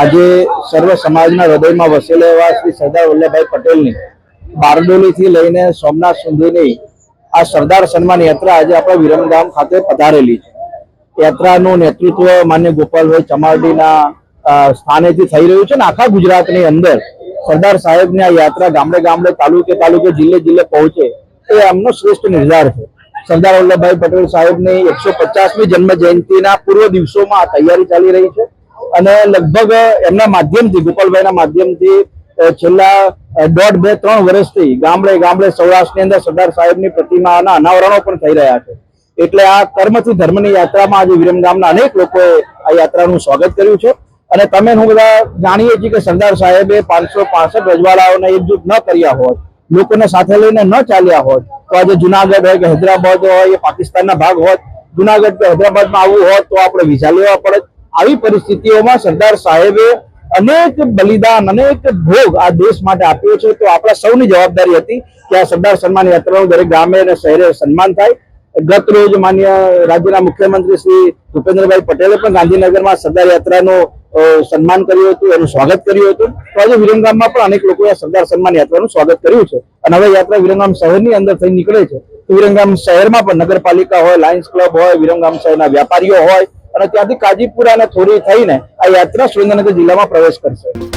આજે સર્વ સમાજના હૃદયમાં વસેલા એવા શ્રી સરદાર વલ્લભભાઈ પટેલની બારડોલીથી લઈને સોમનાથ સુધીની આ સરદાર સન્માન યાત્રા આજે આપણા વિરમગામ ખાતે પધારેલી છે. યાત્રાનું નેતૃત્વ માન્ય ગોપાલભાઈ ચમારડીના સ્થાનેથી થઈ રહ્યું છે ને આખા ગુજરાતની અંદર સરદાર સાહેબની આ યાત્રા ગામડે ગામડે, તાલુકે તાલુકે, જિલ્લે જિલ્લે પહોંચે એ એમનો શ્રેષ્ઠ નિર્ધાર છે. સરદાર વલ્લભભાઈ પટેલ સાહેબની એકસો પચાસમી જન્મ જયંતિના પૂર્વ દિવસોમાં આ તૈયારી ચાલી રહી છે. અને લગભગ એમના માધ્યમથી, ગોપાલભાઈના માધ્યમથી છેલ્લા દોઢ બે ત્રણ વર્ષથી ગામડે ગામડે સૌરાષ્ટ્રની અંદર સરદાર સાહેબની પ્રતિમાના અનાવરણો પણ થઈ રહ્યા છે. એટલે આ કર્મથી ધર્મની યાત્રામાં આજે વિરમગામના અનેક લોકોએ આ યાત્રાનું સ્વાગત કર્યું છે. અને તમે હું બધા જાણીએ છીએ કે સરદાર સાહેબે પાંચસો પાસઠ રજવાડાઓને એકજૂટ ન કર્યા હોત, લોકોને સાથે લઈને ન ચાલ્યા હોત, તો આજે જુનાગઢ હોય કે હૈદરાબાદ હોય, એ પાકિસ્તાનના ભાગ હોત, જુનાગઢ કે હૈદરાબાદમાં આવવું હોત તો આપણે વિઝા લેવા પડે આવી પરિસ્થિતિઓમાં સરદાર સાહેબે અનેક બલિદાન, અનેક ભોગ આ દેશ માટે આપ્યો છે. તો આપણા સૌની જવાબદારી હતી કે આ સરદાર સન્માન યાત્રાનું દરેક ગામે અને શહેરે સન્માન થાય. ગત રોજ માન્ય રાજ્યના મુખ્યમંત્રી શ્રી ભૂપેન્દ્રભાઈ પટેલે પણ ગાંધીનગરમાં સરદાર યાત્રાનું સન્માન કર્યું હતું, એનું સ્વાગત કર્યું હતું. તો આજે વિરમગામમાં પણ અનેક લોકોએ સરદાર સન્માન યાત્રાનું સ્વાગત કર્યું છે. અને હવે યાત્રા વિરમગામ શહેરની અંદર થઈ નીકળે છે. તો વિરમગામ શહેરમાં પણ નગરપાલિકા હોય, લાયન્સ ક્લબ હોય, વિરમગામ શહેરના વેપારીઓ હોય અને ત્યાંથી કાજીપુરા અને થોડી થઈને આ યાત્રા સુરેન્દ્રનગર જિલ્લામાં પ્રવેશ કરશે